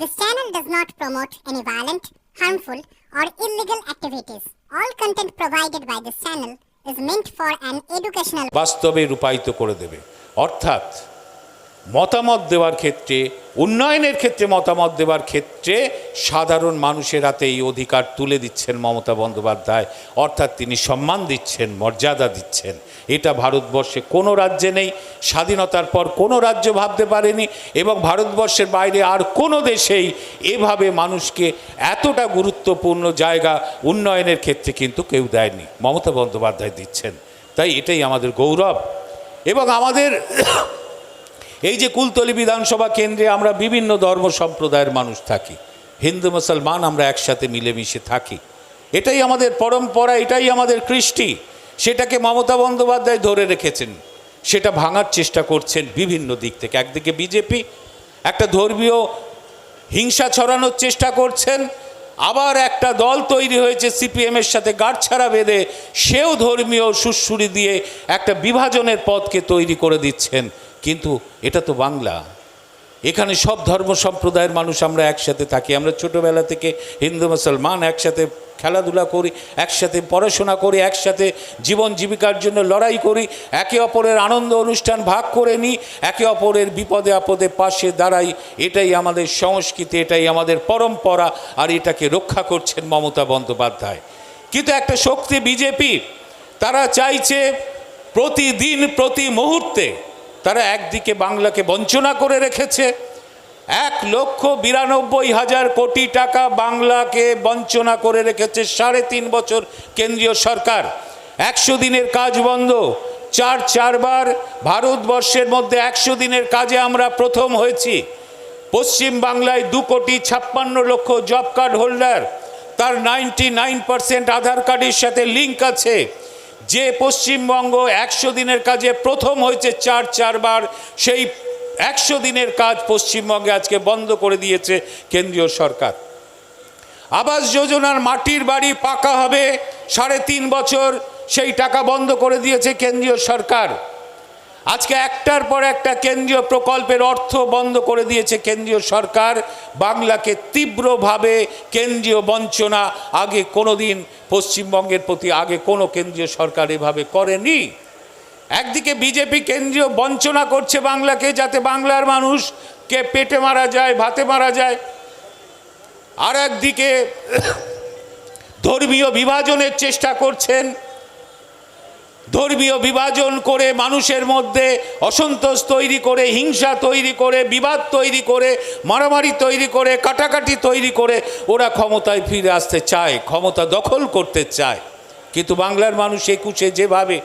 This channel does not promote any violent, harmful, or illegal activities. All content provided by this channel is meant for an educational বাস্তবে রূপায়িত করে দেবে অর্থাৎ মতামত দেওয়ার ক্ষেত্রে, উন্নয়নের ক্ষেত্রে মতামত দেওয়ার ক্ষেত্রে সাধারণ মানুষের হাতে এই অধিকার তুলে দিচ্ছেন মমতা বন্দ্যোপাধ্যায়। অর্থাৎ তিনি সম্মান দিচ্ছেন, মর্যাদা দিচ্ছেন। এটা ভারতবর্ষে কোনো রাজ্যে নেই, স্বাধীনতার পর কোনো রাজ্য ভাবতে পারেনি এবং ভারতবর্ষের বাইরে আর কোনো দেশেই এভাবে মানুষকে এতটা গুরুত্বপূর্ণ জায়গা উন্নয়নের ক্ষেত্রে কিন্তু কেউ দেয়নি, মমতা বন্দ্যোপাধ্যায় দিচ্ছেন। তাই এটাই আমাদের গৌরব। এবং আমাদের এই যে কুলতলি বিধানসভা কেন্দ্রে আমরা বিভিন্ন ধর্ম সম্প্রদায়ের মানুষ থাকি। হিন্দু, মুসলমান আমরা একসাথে মিলেমিশে থাকি। এটাই আমাদের পরম্পরা, এটাই আমাদের কৃষ্টি। সেটাকে মমতা বন্দ্যোপাধ্যায় ধরে রেখেছেন। সেটা ভাঙার চেষ্টা করছেন বিভিন্ন দিক থেকে। একদিকে বিজেপি, একটা ধর্মীয় হিংসা ছড়ানোর চেষ্টা করছেন। আবার একটা দল তৈরি হয়েছে সিপিএমের সাথে গাঁটছাড়া বেঁধে, সেও ধর্মীয় সুশ্রুরি দিয়ে একটা বিভাজনের পথকে তৈরি করে দিচ্ছেন কিন্তু এটা তো বাংলা। এখানে সব ধর্ম সম্প্রদায়ের মানুষ আমরা একসাথে থাকি। আমরা ছোটোবেলা থেকে হিন্দু, মুসলমান একসাথে খেলাধুলা করি, একসাথে পড়াশোনা করি, একসাথে জীবন জীবিকার জন্য লড়াই করি, একে অপরের আনন্দ অনুষ্ঠান ভাগ করে নিই, একে অপরের বিপদে আপদে পাশে দাঁড়াই। এটাই আমাদের সংস্কৃতি, এটাই আমাদের পরম্পরা, আর এটাকে রক্ষা করছেন মমতা বন্দ্যোপাধ্যায়। কিন্তু একটা শক্তি বিজেপি তারা চাইছে প্রতিদিন, প্রতি মুহূর্তে তারা একদিকে বাংলাকে বঞ্চনা করে রেখেছে। এক লক্ষ বিরানব্বই হাজার কোটি টাকা বাংলাকে বঞ্চনা করে রেখেছে সাড়ে তিন বছর কেন্দ্রীয় সরকার। একশো দিনের কাজ বন্ধ। চার চারবার ভারতবর্ষের মধ্যে একশো দিনের কাজে আমরা প্রথম হয়েছি। পশ্চিম বাংলায় দু কোটি ছাপ্পান্ন লক্ষ জব কার্ড হোল্ডার। তার নাইনটি নাইন পার্সেন্ট আধার কার্ডের সাথে লিঙ্ক আছে। যে পশ্চিমবঙ্গ একশো দিনের কাজে প্রথম হয়েছে চার চারবার, সেই একশো দিনের কাজ পশ্চিমবঙ্গে আজকে বন্ধ করে দিয়েছে কেন্দ্রীয় সরকার। আবাস যোজনার মাটির বাড়ি পাকা হবে, সাড়ে তিন বছর সেই টাকা বন্ধ করে দিয়েছে কেন্দ্রীয় সরকার। আজকে একটার পর একটা কেন্দ্রীয় প্রকল্পের অর্থ বন্ধ করে দিয়েছে কেন্দ্রীয় সরকার। বাংলাকে তীব্রভাবে কেন্দ্রীয় বঞ্চনা আগে কোনো দিন পশ্চিমবঙ্গের প্রতি আগে কোনো কেন্দ্রীয় সরকার এভাবে করেনি। একদিকে বিজেপি কেন্দ্রীয় বঞ্চনা করছে বাংলাকে যাতে বাংলার মানুষকে পেটে মারা যায়, ভাতে মারা যায়। আর একদিকে ধর্মীয় বিভাজনের চেষ্টা করছেন ধর্মীয় বিভাজন করে মানুষের মধ্যে অসন্তোষ তৈরি করে, হিংসা তৈরি করে, বিবাদ তৈরি করে, মারামারি তৈরি করে, কাটাকাটি তৈরি করে, ওরা ক্ষমতায় ফিরে আসতে চায়, ক্ষমতা দখল করতে চায়। কিন্তু বাংলার মানুষ একুশে যেভাবে